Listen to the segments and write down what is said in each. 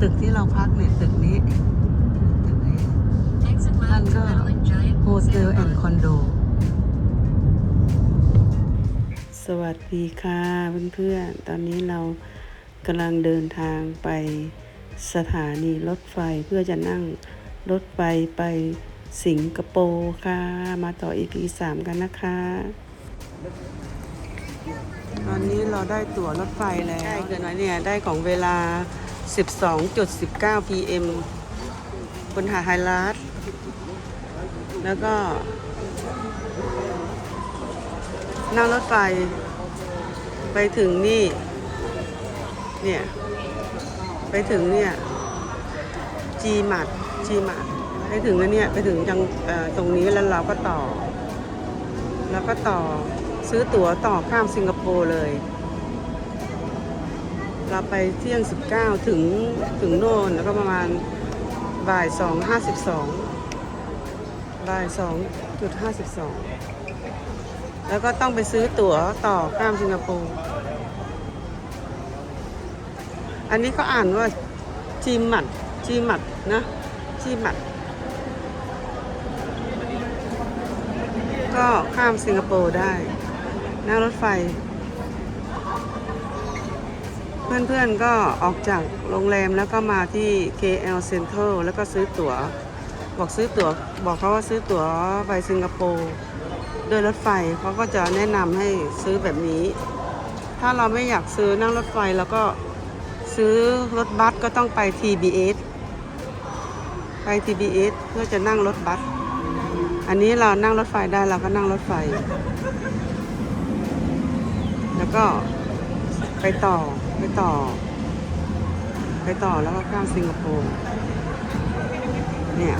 ตึกที่เราพักเนี่ยตึกนี้ตึกนี้นั่นก็โฮเทลแอนด์คอนโดสวัสดีค่ะเพื่อนๆตอนนี้เรากำลังเดินทางไปสถานีรถไฟเพื่อจะนั่งรถไฟไปสิงคโปร์ค่ะ มาต่อ EP 3 กันนะคะ ตอนนี้เราได้ตั๋วรถไฟแล้วได้เกินไว้เนี่ย ได้ของเวลา 12.19 PM บนหาดไฮลัสแล้วก็ นั่งรถไฟ ไปถึงนี่ เนี่ย ไปถึงเนี่ย จีมัดจีมัดไปถึงแล้วเนี่ย ไปถึงจังตรงนี้แล้วเราก็ต่อ แล้วก็ต่อซื้อตั๋วต่อข้ามสิงคโปร์เลย เราไปเที่ยง 19 ถึงถึงโน่นแล้วก็ประมาณบ่าย2 52บ่าย2.52 แล้วก็ต้องไปซื้อตั๋วต่อข้ามสิงคโปร์อันนี้เขาอ่านว่าจีมัดจีมัดนะจีมัด ก็ข้ามสิงคโปร์ได้ นั่งรถไฟ เพื่อนๆก็ออกจากโรงแรมแล้วก็มาที่ KL Central แล้วก็ซื้อตั๋ว บอกซื้อตั๋ว บอกเขาว่าซื้อตั๋วไปสิงคโปร์โดยรถไฟเขาก็จะแนะนำให้ซื้อแบบนี้ ถ้าเราไม่อยากซื้อนั่งรถไฟแล้วก็ซื้อรถบัสก็ต้องไป TBS ไป TBS เพื่อจะนั่งรถบัส อันนี้เรานั่งรถไฟได้เราก็นั่งรถไฟ แล้วก็ ไปต่อ ไปต่อ ไปต่อแล้วก็ข้ามสิงคโปร์ เนี่ย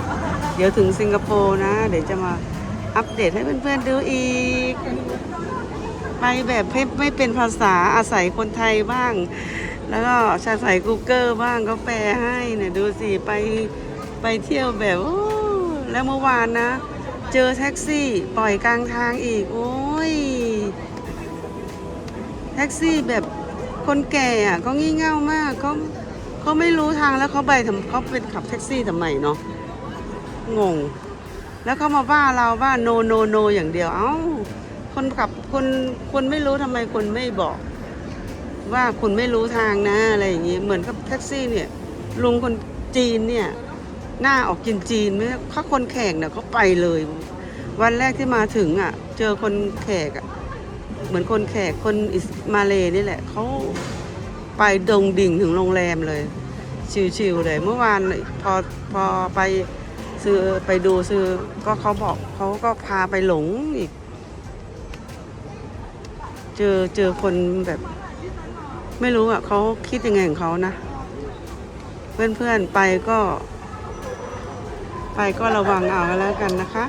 เดี๋ยวถึงสิงคโปร์นะ เดี๋ยวจะมาอัปเดตให้เพื่อนๆดูอีก ไปแบบไม่ไม่เป็นภาษาอาศัยคนไทยบ้าง แล้วก็อาศัย Google บ้างก็แปลให้เนี่ยดูสิ ไปไปเที่ยวแบบโอ้แล้วเมื่อวานนะ เจอแท็กซี่ปล่อยกลางทางอีก โอ้ยแท็กซี่แบบ คนแก่อะก็งี่เง่ามากเขาเขาไม่รู้ทางแล้วเขาไปทำเขาเป็นขับแท็กซี่ทำไมเนาะงง แล้วเขามาว่าเราว่าโนโนโนอย่างเดียว เอ้า คนขับคนคนไม่รู้ทำไมคนไม่บอก ว่าคุณไม่รู้ทางนะอะไรอย่างงี้เหมือนกับแท็กซี่เนี่ยลุงคนจีนเนี่ยหน้าออกจีนจีนๆไม่เขาคนแขกเนี่ยเขาไปเลย วันแรกที่มาถึงอะ เจอคนแขกอะ เหมือนคนแขกคนอิสมาเลนี่แหละเขาไปดงดิ่งถึงโรงแรมเลย ชิวๆเลย เมื่อวานพอพอไปซื้อไปดูซื้อก็เขาบอกเขาก็พาไปหลงอีก เจอเจอคนแบบ ไม่รู้อะเขาคิดยังไงของเขานะ เพื่อนๆไปก็ ไปก็ระวังเอาแล้วกันนะคะ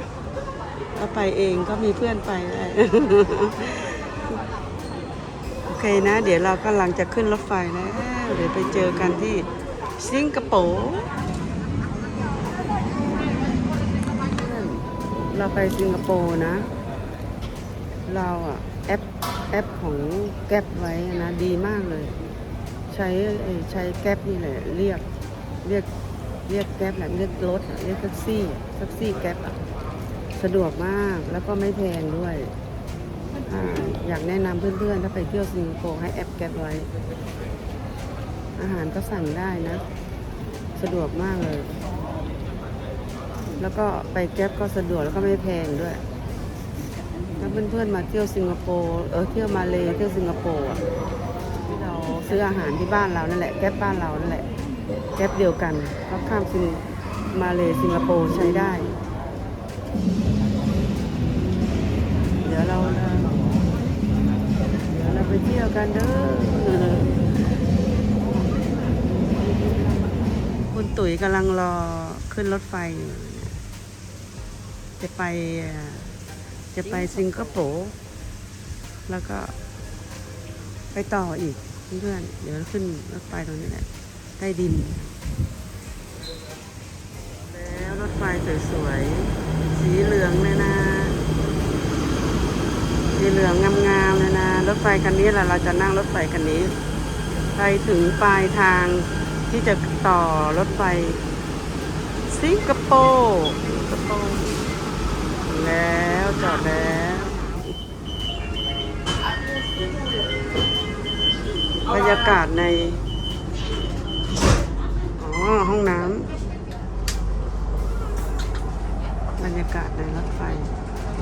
ถ้าไปเองก็มีเพื่อนไปได้ เคนะ เดี๋ยวเรากำลังจะขึ้นรถไฟแล้ว เดี๋ยวไปเจอกันที่สิงคโปร์เราไปสิงคโปร์นะ เราอะแอปแอปของแก๊ปไว้นะดีมากเลย ใช้ใช้แก๊ปนี่แหละเรียกเรียกเรียกแก๊ปแหละเรียกรถเรียกแท็กซี่แท็กซี่แก๊ปอะสะดวกมากแล้วก็ไม่แพงด้วย อยากแนะนำเพื่อนๆ ถ้าไปเที่ยวสิงคโปร์ให้แอปแก๊ปไว้ อาหารก็สั่งได้นะ สะดวกมากเลย แล้วก็ไปแก๊ปก็สะดวกแล้วก็ไม่แพงด้วย ถ้าเพื่อนๆ มาเที่ยวสิงคโปร์เออเที่ยวมาเลยเที่ยวสิงคโปร์อะที่เราซื้ออาหารที่บ้านเรานั่นแหละแก๊ปบ้านเรานั่นแหละแก๊ปเดียวกันก็ข้ามสิงมาเลยสิงคโปร์ใช้ได้ ไปเที่ยวกันเด้อคุณตุ๋ยกำลังรอขึ้นรถไฟอยู่จะไปจะไปสิงคโปร์แล้วก็ไปต่ออีกเพื่อนเดี๋ยวขึ้นรถไฟตรงนี้แหละใต้ดิน แล้วรถไฟสวยๆ สีเหลืองเลยนะ สีเหลืองงามๆเลยนะรถไฟคันนี้แหละเราจะนั่งรถไฟคันนี้ ไปถึงปลายทางที่จะต่อรถไฟ สิงคโปร์สิงคโปร์แล้วจอดแล้วบรรยากาศใน อ๋อ ห้องน้ำบรรยากาศในรถไฟ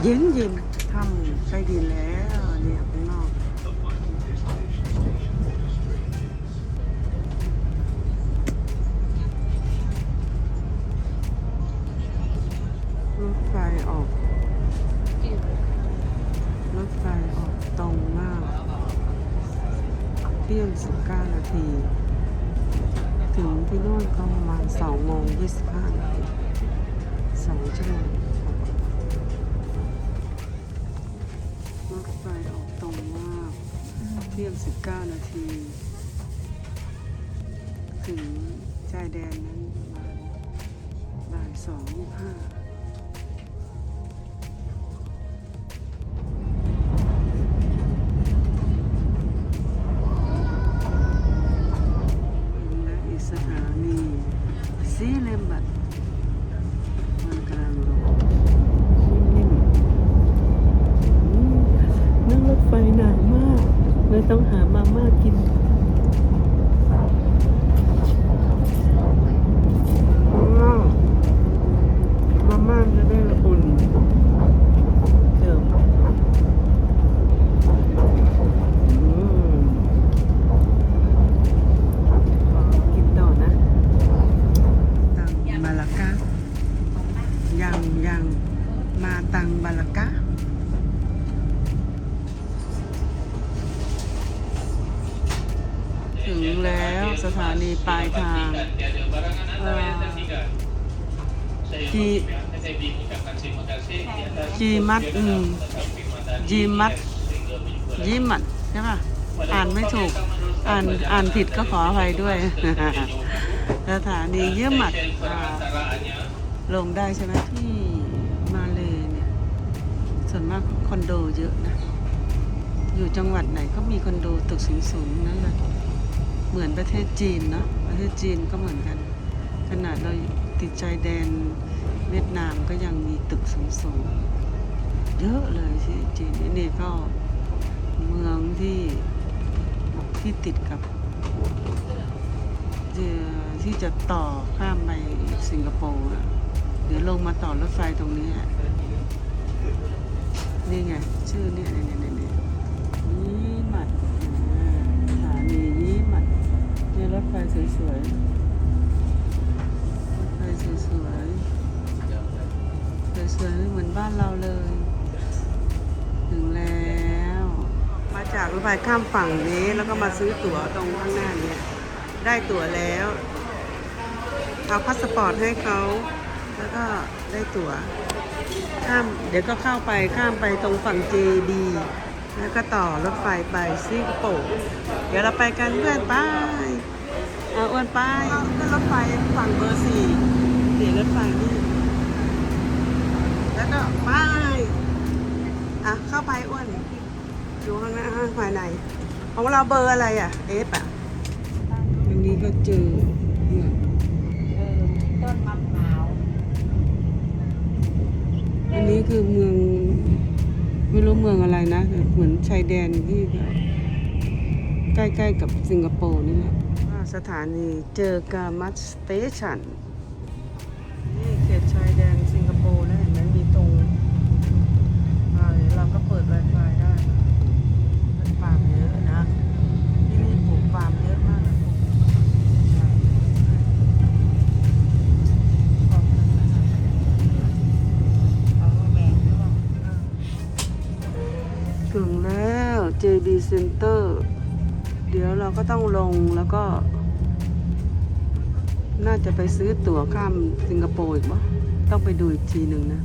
เย็นเย็นๆถ้ำ ใต้ดินแล้วเนี่ยข้างนอกรถไฟออก รถไฟออกตรงมากเที่ยง19 นาที ถึงที่นู่นก็ประมาณ2โมง25นาที2ชั่วโมง ที่ยง 19 นาที ถึงชายแดนนั้นประมาณบ่าย2 25 จีมัดอืมจีมัดจีมัดใช่ป่ะ อ่านไม่ถูก อ่านอ่านผิดก็ขออภัยด้วย สถานีเยี่ยมมัดอ่าลงได้ใช่ไหมที่มาเลยเนี่ย ส่วนมากคอนโดเยอะนะ อยู่จังหวัดไหนก็มีคอนโดตึกสูงๆนั่นแหละเหมือนประเทศจีนเนาะประเทศจีนก็เหมือนกัน ขนาดเราติดชายแดนเวียดนามก็ยังมีตึกสูงๆ เยอะเลยที่จีนนี่ก็เมืองที่ที่ติดกับที่จะต่อข้ามไปสิงคโปร์อะเดี๋ยวลงมาต่อรถไฟตรงนี้อะนี่ไง ชื่อเนี่ยเนี่ยเนี่ยเนี่ยยี่หมัดอ่าสถานียี่หมัดเนี่ยรถไฟสวยๆรถไฟสวยๆสวยๆเหมือนบ้านเราเลย ถึงแล้ว มาจากรถไฟข้ามฝั่งนี้แล้วก็มาซื้อตั๋วตรงข้างหน้าเนี่ย ได้ตั๋วแล้วเอาพาสปอร์ตให้เขาแล้วก็ได้ตั๋วข้ามเดี๋ยวก็เข้าไปข้ามไปตรงฝั่ง JB แล้วก็ต่อรถไฟไปสิงคโปร์เดี๋ยวเราไปกันเพื่อนไปเอาอ้วนไปขึ้นรถไฟฝั่งเบอร์สี่เดี๋ยวรถไฟนี่แล้วก็ไป อะเข้าไปอ้วนดูข้างหน้าข้างภายใน ของเราเบอร์อะไรอะเอฟอะวันนี้ก็เจอเนี่ยเออต้นมะพร้าวอันนี้คือเมือง ไม่รู้เมืองอะไรนะแต่เหมือนชายแดนที่แบบใกล้ๆกับสิงคโปร์นี่แหละอ่าสถานีเจอกามัสสเตชันนี่เขตชายแดนสิงคโปร์แล้วเห็นไก็เปิด Wi-Fi ได้เป็นฟาร์มเยอะนะ ที่นี่ปลูกฟาร์มเยอะมากเลยปลูกฟาร์มาแมงด้วยถึงแล้ว JB Center เดี๋ยวเราก็ต้องลงแล้วก็ น่าจะไปซื้อตั๋วข้ามสิงคโปร์อีกปะต้องไปดูอีกทีหนึ่งนะ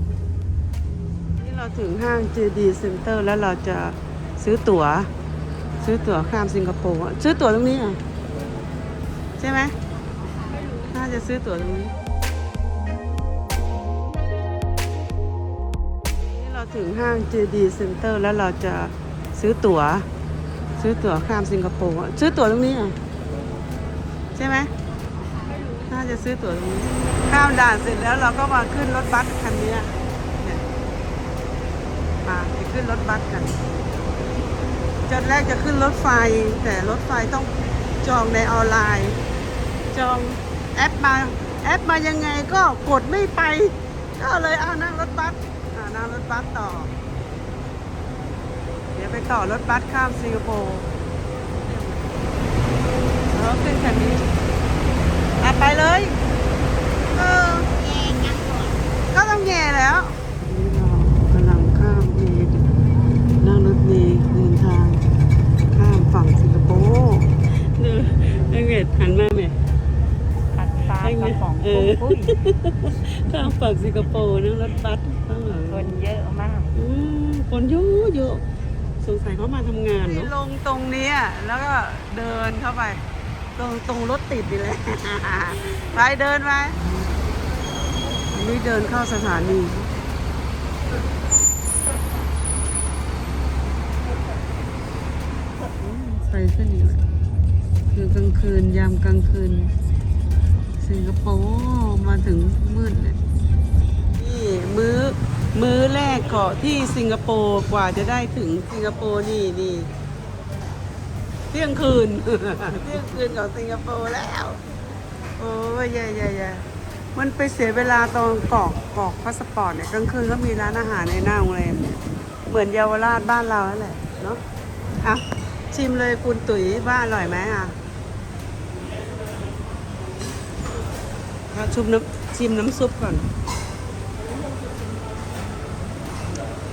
เราถึงห้าง JB Center แล้วเราจะซื้อตั๋ว ซื้อตั๋วข้ามสิงคโปร์ซื้อตั๋วตรงนี้อะใช่ไหมน่าจะซื้อตั๋วตรงนี้นี่เราถึงห้าง JD Center แล้วเราจะซื้อตั๋ว ซื้อตั๋วข้ามสิงคโปร์ซื้อตั๋วตรงนี้อะใช่ไหมน่าจะซื้อตั๋วตรงนี้ข้ามด่านเสร็จแล้วเราก็มาขึ้นรถบัสคันนี้ ขึ้นรถบัสกัน จุดแรกจะขึ้นรถไฟ แต่รถไฟต้องจองในออนไลน์ จองแอปมา แอปมายังไงก็กดไม่ไป ก็เลยเอานั่งรถบัสอ่านั่งรถบัสต่อ เดี๋ยวไปต่อรถบัสข้ามสิงคโปร์แล้วขึ้นคันนี้อะไปเลย เออแย่งก็ต้องแย่แล้วนี่เรากำลังข้ามเมล์นั่งรถเมล์เดินทาง ข้าม ฝั่งสิงคโปร์เนอไอเวทหันมาไหมผัดปลากระป๋องเอปุ้อยข้ามฝั่งสิงคโปร์นั่งรถบัสข้างหลังคนเยอะมากอืคนเยอะเยอะสงสัยเขามาทำงานเนาะลงตรงนี้แล้วก็เดินเข้าไป ตรงตรงรถติดนี่แหละไปเดินไปนี่เดินเข้าสถานี ไฟขึ้นอีกแล้วคือกลางคืนยามกลางคืน สิงคโปร์มาถึงมืดเลยนี่มื้อมื้อแรกเกาะที่สิงคโปร์กว่าจะได้ถึงสิงคโปร์นี่นี่เที่ยงคืนเที่ยงคืนของสิงคโปร์แล้ว โอ้ยแย่แย่แย่มันไปเสียเวลาตอนกรอกกรอกพาสปอร์ตเนี่ยกลางคืนก็มีร้านอาหารในหน้าโรงแรมเหมือนเยาวราชบ้านเราแหละเนาะอะ ชิมเลยคุณตุ๋ยบ้านอร่อยไหมอะเอาชุบน้ำชิมน้ำซุปก่อน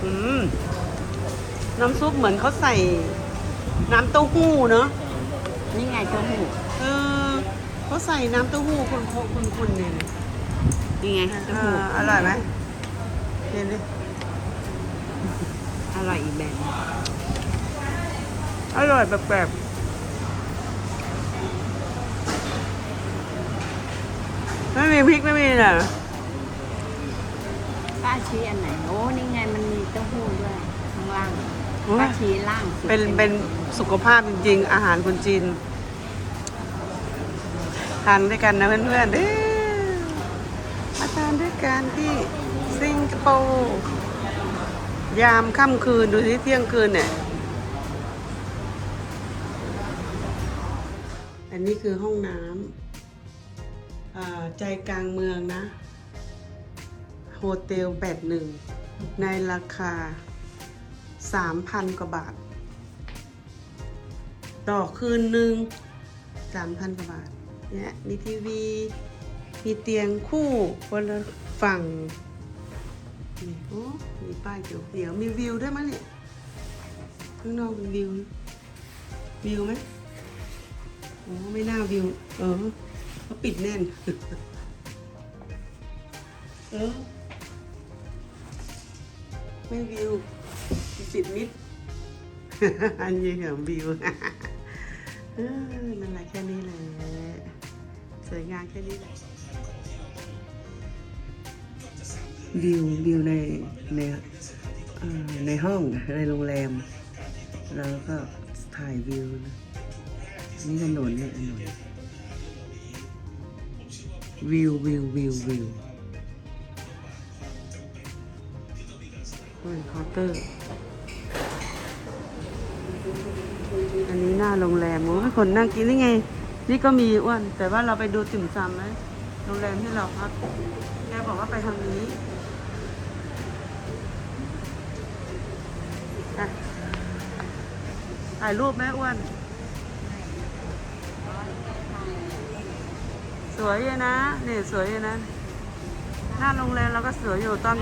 อืม น้ำซุปเหมือนเขาใส่ น้ำเต้าหู้เนาะ นี่ไงเจ้าหูเออเขาใส่น้ำเต้าหู้คนๆคนคนๆเนี่ยนะนี่ไงเอเจ้าหูออร่อยไหมเห็นดิอร่อยอีกแบบ อร่อยแบบแบบไม่มีพริกไม่มีน่ะป้าชี้อันไหนโอ้นี่ไงมันมีเต้าหู้ด้วยข้างล่างโอ้ยป้าชี้ล่างสุดเป็นเป็นสุขภาพจริง ๆ อาหารคนจีนทานด้วยกันนะเพื่อนๆเด้อมาทานด้วยกันที่สิงคโปร์ยามค่ำคืนดูที่เที่ยงคืนเนี่ย นนี้คือห้องน้ำใจกลางเมืองนะโฮเทลแบบหนึ่งในราคา 3,000 กว่าบาท ต่อคืนหนึ่ง3,000 กว่าบาทเนี่ยมีทีวี มีเตียงคู่คนละฝั่งนี่โอ้มีป้ายเขียวเดี๋ยวมีวิวด้วยมั้ยเนี่ยข้างนอกมีวิว วิวไหม อ้ไม่น่าวิว เออเขาปิดแน่น เออ ไม่วิวปิดมิด อันนี้ของวิวเออนั่นแหละแค่นี้แหละสวยงามแค่นี้แหละวิววิวในในในห้องในโรงแรม แล้วก็ถ่ายวิวนะ นี่ถนนเนี่ยถนนวิววิววิววิวโอ้ยเคาน์เตอร์ อันนี้หน้าโรงแรมโอ้ยคนนั่งกินนี่ไง นี่ก็มีอ้วน แต่ว่าเราไปดูติ่มซำไหมโรงแรมที่เราพักแกบอกว่าไปทางนี้อะถ่ายรูปไหมอ้วน วยอยู่นะนี่สวยอยู่นะ หน้าโรงแรมเราก็สวยอยู่ตอน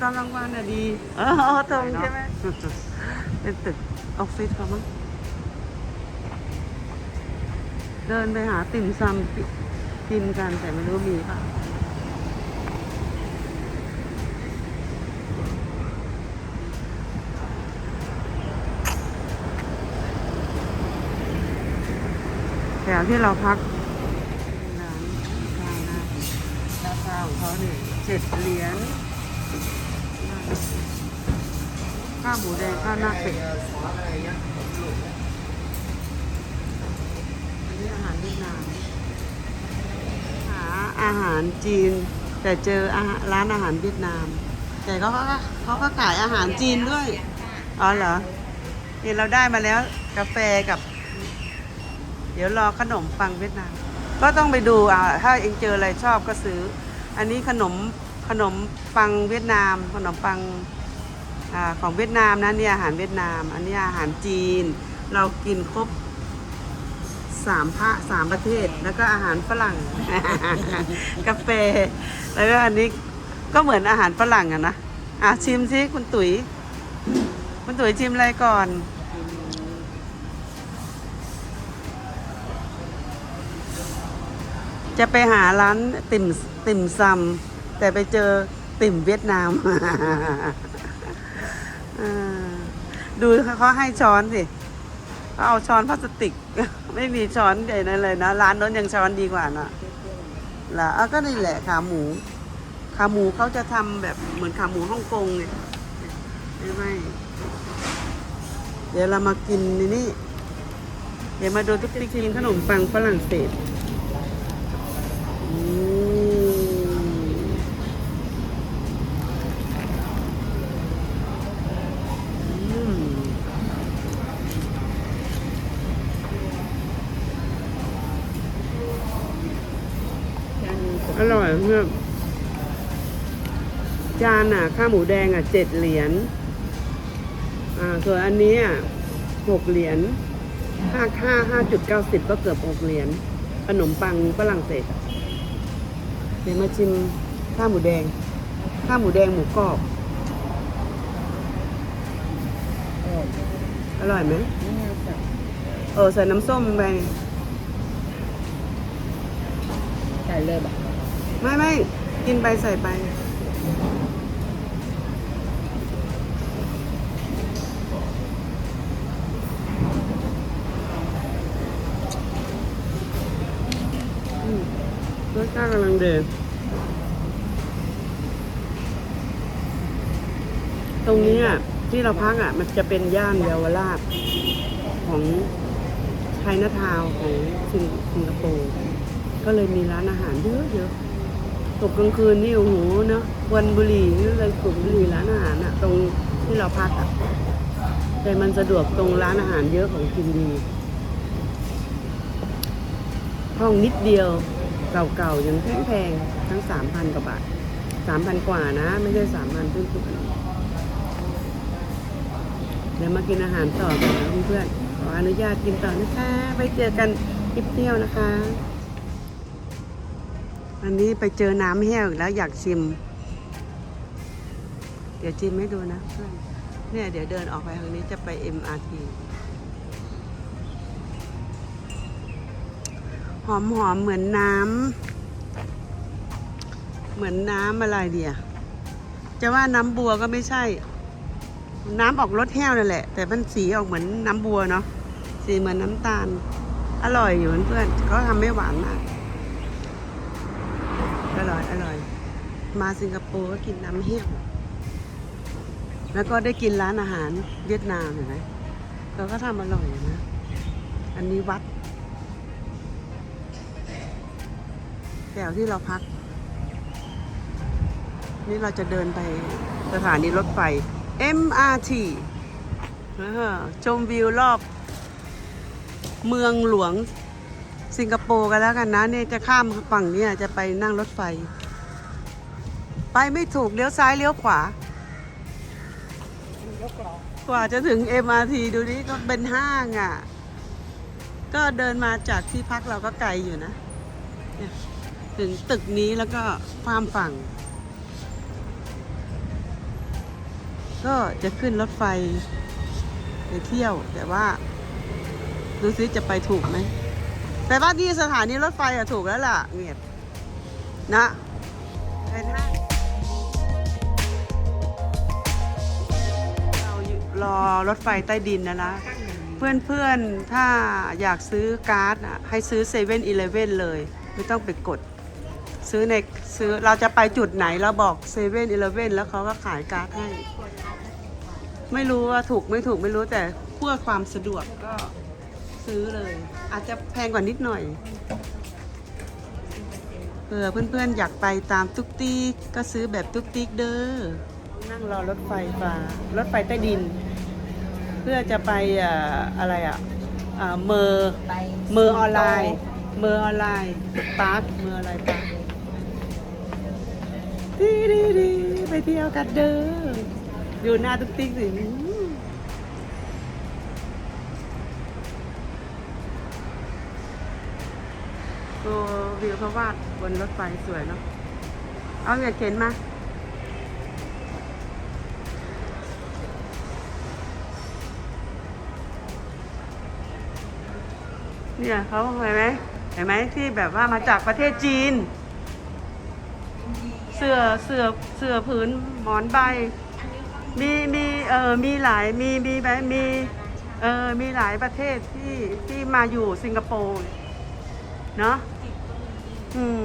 ตอนกลางวันน่ะดีเออตรงใช่ไหมเป็นตึกออฟฟิศเขามั้งเดินไปหาติ่มซำปิกินกันแต่ไม่รู้มีป่ะแถวที่เราพัก เขาเนี่ยเจ็ดเหรียญข้าวหมูแดงข้าวหน้าเป็ดอันนี้อาหารเวียดนามหาอาหารจีน แต่เจออาหารร้านอาหารเวียดนาม แต่เขาก็เขาก็ขายอาหารจีนด้วย อ๋อเหรอนี่เราได้มาแล้วกาแฟกับ เดี๋ยวรอขนมปังเวียดนาม ก็ต้องไปดูอ่าถ้าเองเจออะไรชอบก็ซื้อ อันนี้ขนมขนมปังเวียดนาม ขนมปังอของเวียดนามนะเนี่ยอาหารเวียดนาม อันนี้อาหารจีน เรากินครบสามพระสามประเทศแล้วก็อาหารฝรั่ง กาแฟ แล้วก็อันนี้ก็เหมือนอาหารฝรั่งอะนะอะชิมซิคุณตุ๋ย คุณตุ๋ยชิมอะไรก่อน จะไปหาร้านติ่มติ่มซำแต่ไปเจอติ่มเวียดนาม ดูเขาให้ช้อนสิเขาเอาช้อนพลาสติก ไม่มีช้อนใหญ่นั่นเลยนะร้านโน้นยังช้อนดีกว่านะแล้วอะก็นี่แหละขาหมู ขาหมูเขาจะทำแบบเหมือนขาหมูฮ่องกงไงไม่ไม่เดี๋ยวเรามากินนนี่ เดี๋ยวมาดูทุกทีกินขนมปังฝรั่งเศส อร่อยเพื่อนจานอะ ข้าวหมูแดงอะเจ็ดเหรียญ อ่า ส่วนอันนี้อะหกเหรียญห้าห้าห้าจุดเก้าสิบก็เกือบหกเหรียญ ขนมปังฝรั่งเศส เดี๋ยวมาชิมข้าวหมูแดง ข้าวหมูแดงหมูกรอบ อร่อยไหมนี่ไงสับเออใส่น้ำส้มไปใส่เลยแบบไม่ไม่กินไปใส่ไปอืมรสชาติกำลังเดิน ตรงนี้อะที่เราพักอะ มันจะเป็นย่านเยาวราชของไชน่าทาวน์ของสิงคโปร์ก็เลยมีร้านอาหารเยอะๆตกกลางคืนนี่โอ้โหเนาะวันบุรีนี่เลยกลุ่มบุรีร้านอาหารอะ ตรงที่เราพักอะแต่มันสะดวกตรงร้านอาหารเยอะของกินดีห้องนิดเดียวเก่าๆยังแพงๆทั้งสามพันกว่าบาทสามพันกว่านะ ไม่ใช่สามพันต้นๆ ดี๋ยวมากินอาหารต่อกันนะเพื่อนๆขออนุญาตกินต่อนะคะ ไปเจอกันคลิปเที่ยวนะคะวันนี้ไปเจอน้ำแห้วอีกแล้วอยากชิม เดี๋ยวชิมให้ดูนะเพื่อนเนี่ยเดี๋ยวเดินออกไปทางนี้จะไป MRT หอมหอมๆเหมือนน้ำ เหมือนน้ำอะไรเดียจะว่าน้ำบัวก็ไม่ใช่ น้ำออกรสแห้วนั่นแหละ แต่มันสีออกเหมือนน้ำบัวเนาะสีเหมือนน้ำตาล อร่อยอยู่เพื่อนๆเขาทำไม่หวานมากอร่อยอร่อย มาสิงคโปร์ก็กินน้ำแห้วแล้วก็ได้กินร้านอาหารเวียดนามเห็นไหมเขาก็ทำอร่อยนะ อันนี้วัดแถวที่เราพัก นี่เราจะเดินไปสถานีรถไฟ MRT ชมวิวรอบเมืองหลวงสิงคโปร์กันแล้วกันนะเนี่ยจะข้ามฝั่งเนี้จะไปนั่งรถไฟ ไปไม่ถูกเลี้ยวซ้ายเลี้ยวขวา กว่าจะถึง MRT ดูนี่ก็เป็นห้างอะ ก็เดินมาจากที่พักเราก็ไกลอยู่นะเนี่ยถึงตึกนี้แล้วก็ข้ามฝั่ง ก็จะขึ้นรถไฟไปเที่ยว แต่ว่า ดูซิจะไปถูกไหมแต่ว่าที่สถานีรถไฟอะถูกแล้วล่ะเงียบนะเป็นห้างเราอยู่รอรถไฟใต้ดินนะนะ เพื่อนๆ ถ้าอยากซื้อการ์ดอะให้ซื้อเซเว่นอีเลฟเว่นเลย ไม่ต้องไปกด ซื้อในซื้อเราจะไปจุดไหนเราบอกเซเว่นอีเลฟเว่นแล้วเขาก็ขายการ์ดให้ ไม่รู้ว่าถูกไม่ถูกไม่รู้แต่เพื่อความสะดวกก็ซื้อเลย อาจจะแพงกว่านิดหน่อยเผื่อเพื่อนๆอยากไปตามตุ๊กติ๊กก็ซื้อแบบตุ๊กติ๊กเด้อนั่งรอรถไฟฟ้ารถไฟใต้ดิน เพื่อจะไปอ่าอะไรอะอ่าเมอร์เมอร์ออนไลน์ เมอร์ออนไลน์ปาร์คเมอร์อะไรปาร์คดีดีดีไปเที่ยวกันเด้อ อยู่หน้าตุ๊กติ๊กสิอื้อตัววิวเขาวาดบนรถไฟสวยเนาะ เอาอย่าเข็นมาเนี่ยเขาเห็นไหมเห็นไหมที่แบบว่ามาจากประเทศจีน เสื้อเสื้อเสื้อผืนหมอนใบ มีมีเออมีหลายมีมีแบบมีเออมีหลายประเทศที่ที่มาอยู่สิงคโปร์เนาะอืม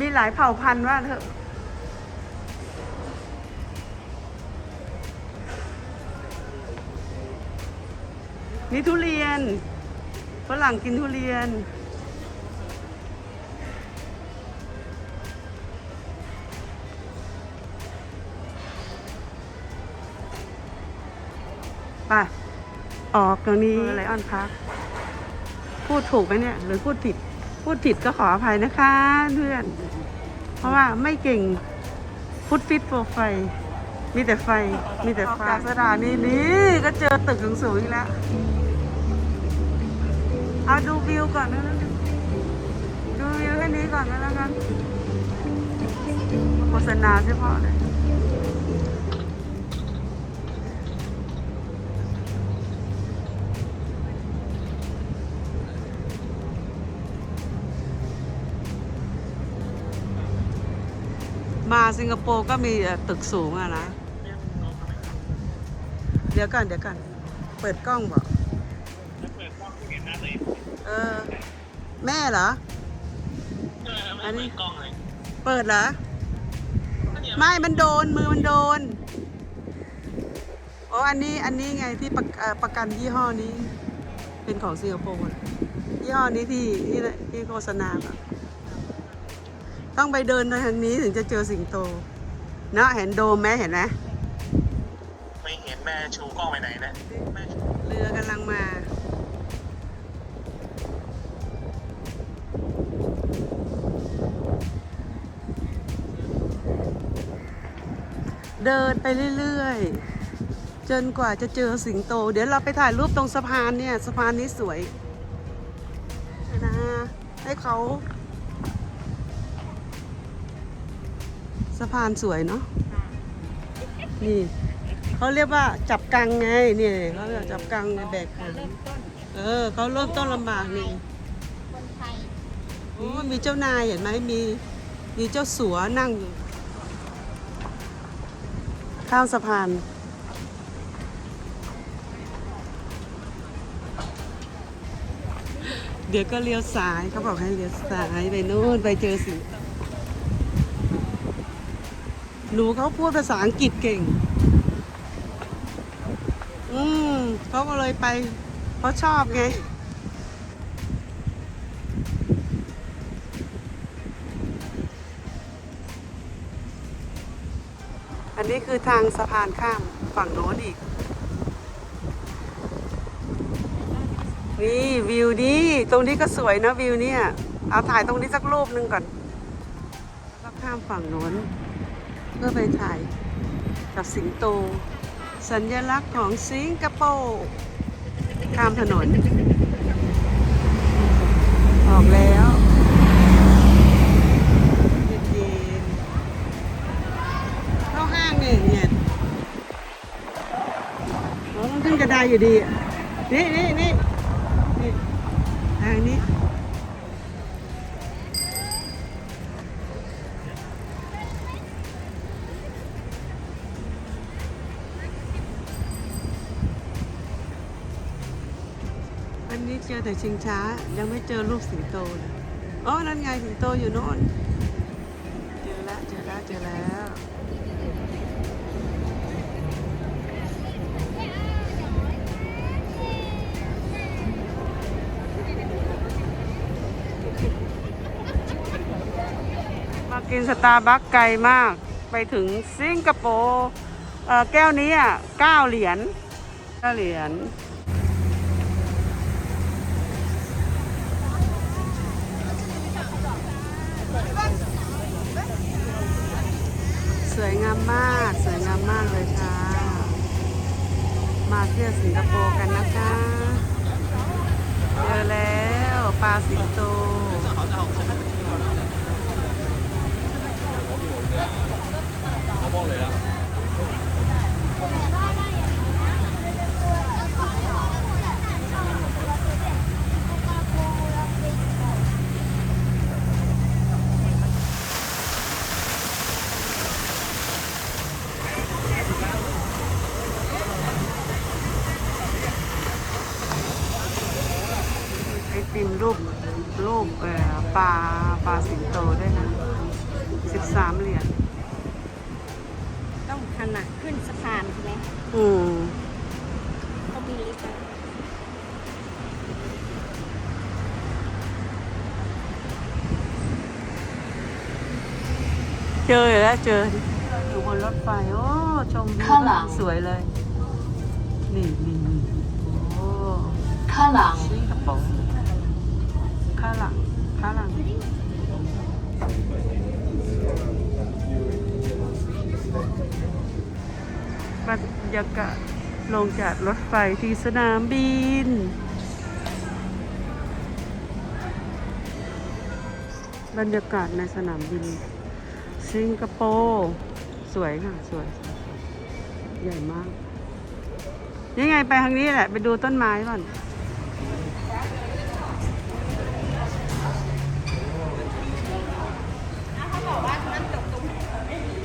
มีหลายเผ่าพันธุ์ว่าเถอะนี่ทุเรียนฝรั่งกินทุเรียน ออกตรงนี้ไลออนพาร์คพูดถูกไหมเนี่ย หรือพูดผิด พูดผิดก็ขออภัยนะคะเพื่อน เพราะว่าไม่เก่งฟุตฟิตโปรไฟมีแต่ไฟ มีแต่ไฟจากสถานีนี้ก็เจอตึกสูงๆอีกแล้ว เอาดูวิวก่อนนะดูวิวแค่นี้ก่อนก็แล้วกันโฆษณาเฉพาะเลย มาสิงคโปร์ก็มีเอ่อตึกสูงอะนะ เดี๋ยวก่อนเดี๋ยวก่อน เปิดกล้องบอกเออ แม่เหรอ อันนี้เปิดเหรอ ไม่มันโดนมือมันโดนโอ้อันนี้อันนี้ไงที่ประเอ่อประกันยี่ห้อนี้ เป็นของสิงคโปร์อะยี่ห้อนี้ที่ที่ที่โฆษณาอะ ต้องไปเดินทางนี้ถึงจะเจอสิงโต เนาะเห็นโดมไหมเห็นไหมไม่เห็นแม่ชูกล้องไปไหนนะแม่ชูเรือกำลังมาเดินไปเรื่อยๆ จนกว่าจะเจอสิงโต เดี๋ยวเราไปถ่ายรูปตรงสะพานเนี่ย สะพานนี้สวยนะให้เขา พานสวยเนาะนี่เขาเรียกว่าจับกังไงเนี่ยเขาเรียกจับกังในแบกหางเริ่มต้นเออเขาเริ่มต้นลำบากนี่คนไทยโอ้มีเจ้านายเห็นไหมมีมีเจ้าสัวนั่งอยู่ข้ามสะพานเดี๋ยวก็เลี้ยวซ้ายเขาบอกให้เลี้ยวซ้ายไปนู่นไปเจอสิง หนูเขาพูดภาษาอังกฤษเก่ง อืมเขาก็เลยไปเขาชอบไง อันนี้คือทางสะพานข้ามฝั่งโน้นอีก นี่วิวนี้ ตรงนี้ก็สวยนะวิวเนี่ย เอาถ่ายตรงนี้สักรูปหนึ่งก่อนแล้วข้ามฝั่งโน้น เพื่อไปถ่ายกับสิงโต สัญลักษณ์ของสิงคโปร์ข้ามถนน ออกแล้วเย็นๆเข้าห้างเนี่ยเนี่ยเราต้องขึ้นกระไดอยู่ดี นี่นี่นี่ อแต่ชิงช้า ยังไม่เจอรูปสิงโตเลยอ๋อนั่นไงสิงโตอยู่โน่นเจอแล้วเจอแล้วเจอแล้วมากินสตาร์บัคไกลมาก ไปถึงสิงคโปร์แก้วนี้อะเก้าเหรียญเก้าเหรียญ สวยงามมาก สวยงามมากเลยค่ะ มาเที่ยวสิงคโปร์กันนะคะเจอแล้วปลาสิงโตไอ ติมรูปรูปเอ่อปลาปลาสิงโตด้วยนะ 13 เหรียญต้องขนาดขึ้นสะพานใช่ไหมอืมเขามีลิฟต์อะเจออยู่แล้วเจออยู่บนรถไฟ โอ้ชมวิวข้างหลังสวยเลย นี่นี่นี่โอ้ข้างหลังสิงคโปร์ข้าง หลังขาหลังบรรยากาศลงจากรถไฟที่สนามบิน บรรยากาศในสนามบิน สิงคโปร์สวยค่ะ สวยสวยสวยใหญ่มาก นี่ไงไปทางนี้แหละ ไปดูต้นไม้ก่อน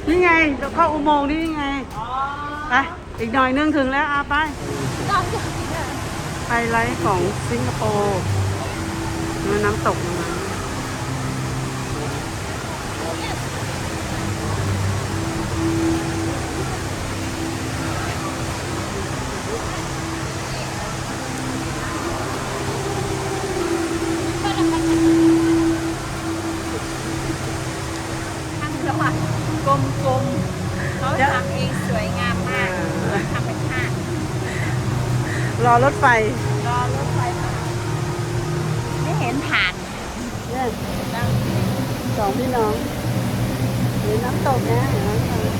นี่ไงจะเข้าอุโมงค์นี่ไงไปอีกหน่อยนึงถึงแล้วอาไป ไฮไลท์ของสิงคโปร์มีน้ำตกตรงนั้น ทำระหว่างกลมๆเขาทำเองสวยงามมากธรรมชาติ รถไฟ รอรถไฟมาไม่เห็นผ่านเนี่ยสองพี่น้องเห็นน้ำตกนะรถไฟน้ำตก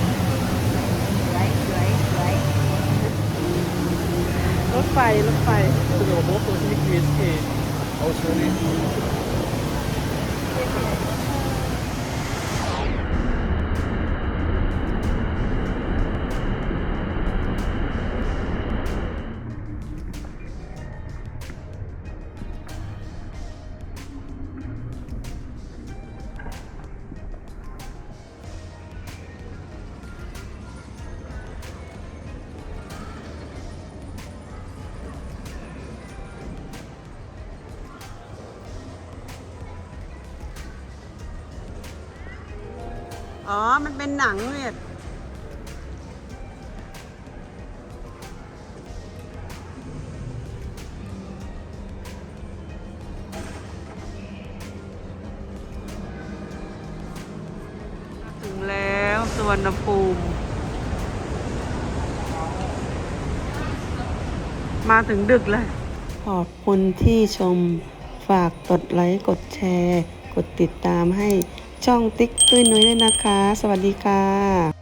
สวยยวรถไฟ รถไฟ Robot und ich mit Ausführlich. นังเนี่ยถึงแล้วสวรรณภูมิ มาถึงดึกเลย ขอบคุณที่ชม ฝากกดไลค์ กดแชร์ กดติดตามให้ ช่องติ๊กตุ้ยนุ้ยด้วยนะคะ สวัสดีค่ะ